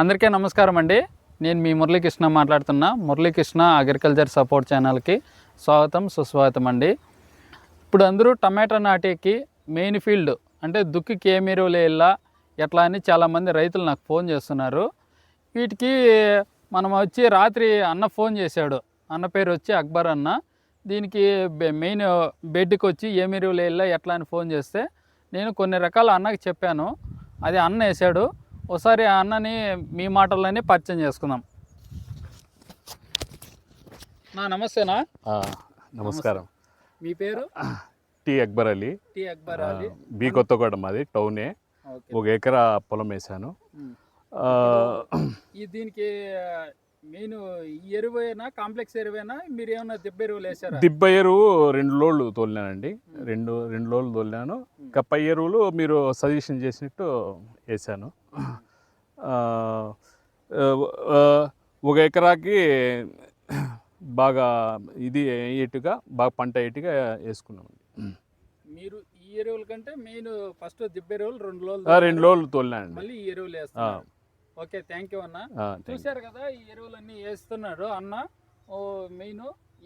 అందరికీ నమస్కారం అండి. నేను మీ మురళీకృష్ణ మాట్లాడుతున్నా. మురళీకృష్ణ అగ్రికల్చర్ సపోర్ట్ ఛానల్కి స్వాగతం సుస్వాగతం అండి. ఇప్పుడు అందరూ టమాటా నాటేకి మెయిన్ ఫీల్డ్ అంటే దుక్కికి ఏమి ఎరువులు వేయాలా ఎట్లా అని చాలామంది రైతులు నాకు ఫోన్ చేస్తున్నారు. వీటికి మనం వచ్చి రాత్రి అన్న ఫోన్ చేశాడు. అన్న పేరు వచ్చి అక్బర్ అన్న. దీనికి మెయిన్ బెడ్కి వచ్చి ఏమి ఎరువులు వేయాలా ఎట్లా అని ఫోన్ చేస్తే నేను కొన్ని రకాల అన్నకి చెప్పాను. అది అన్న వేసాడు ఒకసారి ఆ అన్నని మీ మాటల్లోనే పరిచయం చేసుకుందాం. నా నమస్తేనా? నమస్కారం. మీ పేరు? T Akbar Ali. T Akbar Ali. B Kothaguda మాది టౌనే ఒక ఎకరా పొలం వేసాను దీనికి ఈ ఎరువేనా కాంప్లెక్స్ ఎరువేనా? మీరు ఏమైనా దిబ్బ ఎరువులు వేసారా దిబ్బ ఎరువు రెండు లోళ్ళు తోలినానండి. రెండు రెండు లోళ్ళు తోలినాను. కప్ప ఎరువులు మీరు సజెషన్ చేసినట్టు వేసాను ఒక ఎకరాకి బాగా ఇది అయ్యేట్టుగా బాగా పంట అయ్యేట్టుగా వేసుకున్నామండి. మీరు ఈ ఎరువుల కంటే మెయిన్ ఫస్ట్ దిబ్బ ఎరువులు రెండు రోజులు రెండు లోళ్ళు తోలినానండి. మళ్ళీ ఈ ఎరువులు వేస్తున్నారు. ఓకే థ్యాంక్ యూ అన్న. చూశారు కదా ఈ ఎరువులన్నీ వేస్తున్నాడు అన్న. ఓ మెయిన్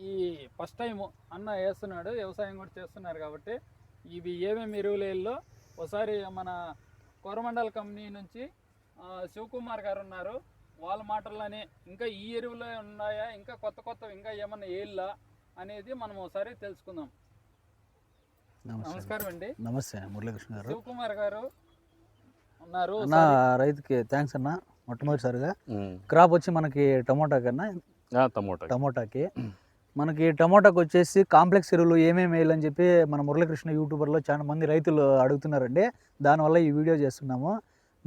ఈ ఫస్ట్ టైం అన్న వేస్తున్నాడు వ్యవసాయం కూడా చేస్తున్నారు కాబట్టి. ఇవి ఏమేమి ఎరువులు వేయాలో ఒకసారి మన కోరమండల్ కంపెనీ నుంచి శివకుమార్ గారు ఉన్నారు. వాళ్ళ మాటల్లోనే ఇంకా ఈ ఎరువులే ఉన్నాయా? ఇంకా కొత్త కొత్త ఇంకా ఏమన్నా వేయాలా అనేది మనం ఒకసారి తెలుసుకుందాం. నమస్కారం అండి. నమస్తే మురళీకృష్ణ గారు. శివకుమార్ గారు ఉన్నారు. అన్న రైతుకి థ్యాంక్స్ అన్న మొట్టమొదటిసారిగా. క్రాప్ వచ్చి మనకి టమోటా కన్నా ఆ, టమోటా టమోటాకి. మనకి టమోటాకి వచ్చేసి కాంప్లెక్స్ ఎరువులు ఏమేమి వేయాలని చెప్పి మన మురళీకృష్ణ యూట్యూబర్లో చాలా మంది రైతులు అడుగుతున్నారండి. దానివల్ల ఈ వీడియో చేస్తున్నాము.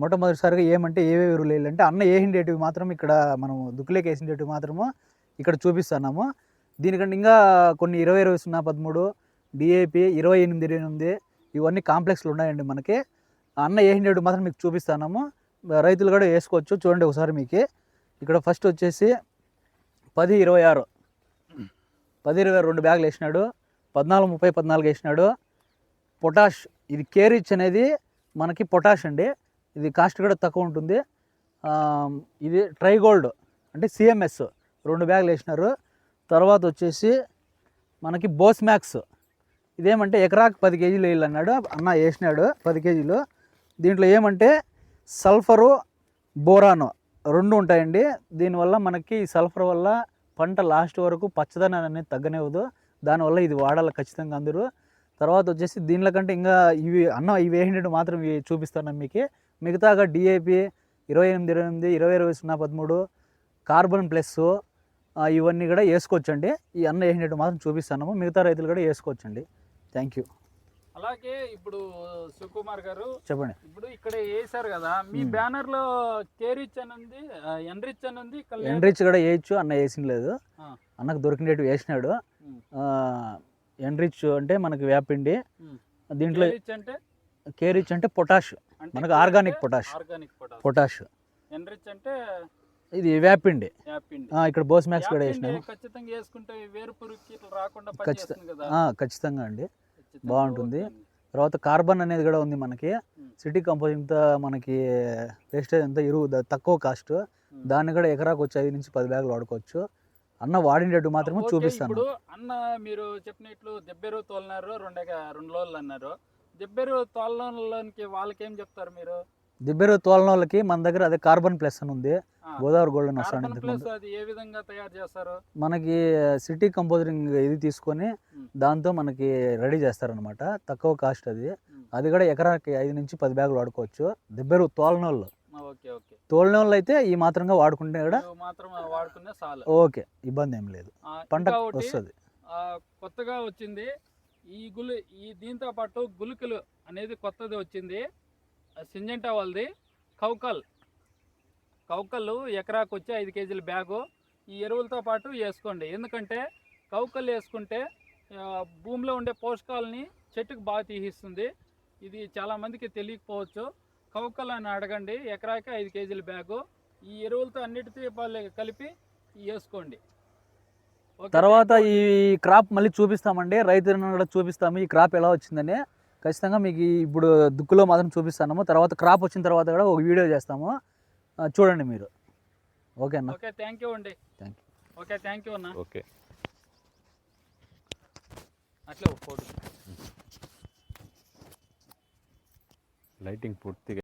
మొట్టమొదటిసారిగా ఏమంటే ఏవే ఎరువులు వేయాలంటే అన్న వేసిండేటివి మాత్రం ఇక్కడ మనం దుక్కులేకి వేసిండేటివి మాత్రము ఇక్కడ చూపిస్తున్నాము. దీనికంటే ఇంకా కొన్ని ఇరవై ఇరవై సున్నా పదమూడు డిఏపి ఇరవై ఎనిమిది ఇరవై ఎనిమిది ఇవన్నీ కాంప్లెక్స్లు ఉన్నాయండి మనకి. అన్న వేసిండేటివి మాత్రం మీకు చూపిస్తున్నాము. రైతులు కూడా వేసుకోవచ్చు. చూడండి ఒకసారి మీకు. ఇక్కడ ఫస్ట్ వచ్చేసి పది ఇరవై ఆరు. పది ఇరవై రెండు బ్యాగులు వేసినాడు. పద్నాలుగు ముప్పై పద్నాలుగు వేసినాడు. పొటాష్ ఇది కేరిచ్ అనేది మనకి పొటాష్ అండి. ఇది కాస్ట్ కూడా తక్కువ ఉంటుంది. ఇది ఇది ట్రైగోల్డ్ అంటే సిఎంఎస్ రెండు బ్యాగులు వేసినారు. తర్వాత వచ్చేసి మనకి బోస్ మ్యాక్స్ ఇదేమంటే ఎకరాకు పది కేజీలు వేయాలి అన్నాడు. అన్న వేసినాడు పది కేజీలు. దీంట్లో ఏమంటే సల్ఫరు బోరాను రెండు ఉంటాయండి. దీనివల్ల మనకి ఈ సల్ఫర్ వల్ల పంట లాస్ట్ వరకు పచ్చదనం అనేది తగ్గనివ్వదు. దానివల్ల ఇది వాడాలి ఖచ్చితంగా అందరూ. తర్వాత వచ్చేసి దీనిలో కంటే ఇంకా ఇవి అన్న ఇవి వేసినట్టు మాత్రం ఇవి చూపిస్తాను మీకు. మిగతాగా డిఏపి ఇరవై ఎనిమిది ఇరవై ఎనిమిది ఇరవై ఇరవై సున్నా పదమూడు కార్బన్ ప్లస్ ఇవన్నీ కూడా వేసుకోవచ్చండి. ఈ అన్న వేసినట్టు మాత్రం చూపిస్తాను. మిగతా రైతులు కూడా వేసుకోవచ్చండి. థ్యాంక్ యూ అలాగే ఇప్పుడు శివకుమార్ గారు చెప్పండి. ఇప్పుడు ఇక్కడ వేసారు కదా మీ బ్యానర్లో కేరిచ్ అని ఉంది ఎన్రిచ్ అని ఉంది. ఎండ్రిచ్ కూడా వేయచ్చు అన్న వేసిన లేదు. అన్నకు దొరికినట్టు వేసినాడు. ఎండ్రిచ్ అంటే మనకి వేపిండి ఉమ్. దీంట్లో కేరిచ్ అంటే? కేరిచ్ అంటే పొటాష్. మనకు ఆర్గానిక్ పొటాష్. పొటాష్. ఎన్రిచ్ అంటే ఇది వేపిండి యాపిండి ఆ, ఇక్కడ బోస్ మ్యాక్స్ కూడా వేసినాము ఖచ్చితంగా ఖచ్చితంగా అండి. బాగుంటుంది. తర్వాత కార్బన్ అనేది కూడా ఉంది మనకి. సిటీ కంపోజింగ్తో మనకి వేస్టేజ్ అంతా ఎరువు తక్కువ కాస్ట్. దాన్ని కూడా ఎకరాకు వచ్చి ఐదు నుంచి పది బ్యాగులు వాడుకోవచ్చు. అన్న వాడినట్టు మాత్రమే చూపిస్తాను. ఇప్పుడు అన్న మీరు చెప్పినట్లు దెబ్బెరు తోలినారు రెండు రెండు రోజులు అన్నారు. దెబ్బెరు తోలలోనికి వాళ్ళకి ఏం చెప్తారు మీరు? దిబ్బెరు తోలన వాళ్ళకి మన దగ్గర అదే కార్బన్ ప్లస్ అని ఉంది. గోదావరి గోల్డ్ అని వస్తాను అది ఏ విధంగా తయారు చేస్తారు? మనకి సిటీ కంపోజింగ్ ఇది తీసుకొని. దాంతో మనకి రెడీ చేస్తారనమాట తక్కువ కాస్ట్ అది. అది కూడా ఎకరాకి ఐదు నుంచి పది బ్యాగులు వాడుకోవచ్చు. దిబ్బెరు ఓకే ఓకే. తోలినోళ్ళు అయితే ఈ మాత్రంగా వాడుకుంటే కూడా మాత్రం వాడుకునే చాలు ఓకే ఇబ్బంది ఏం లేదు. పంట వస్తుంది. కొత్తగా వచ్చింది ఈ గులు ఈ దీంతో పాటు గుళికలు అనేది కొత్తది వచ్చింది. సింజంటా వాళ్ళది. కౌకల్. కౌకల్ ఎకరాకు వచ్చి ఐదు కేజీల బ్యాగు. ఈ ఎరువులతో పాటు వేసుకోండి. ఎందుకంటే కౌకల్ వేసుకుంటే భూమిలో ఉండే పోషకాలని చెట్టుకు బాగా తీసిస్తుంది ఇది చాలామందికి తెలియకపోవచ్చు. కౌకల్ అని అడగండి. ఎకరాకి ఐదు కేజీల బ్యాగు. ఈ ఎరువులతో అన్నిటితో కలిపి వేసుకోండి. ఓకే, తర్వాత. ఈ క్రాప్ మళ్ళీ చూపిస్తామండి. రైతులను కూడా చూపిస్తాము. ఈ క్రాప్ ఎలా వచ్చిందని. ఖచ్చితంగా మీకు ఇప్పుడు దుక్కులో మాత్రం చూపిస్తాము. తర్వాత క్రాప్ వచ్చిన తర్వాత కూడా ఒక వీడియో చేస్తాము. చూడండి మీరు. ఓకేనా ఓకే థ్యాంక్ యూ అండి. Thank you. Okay thank you అన్న. ఓకే. అట్లే ఫోటో. లైటింగ్ పూర్తిగా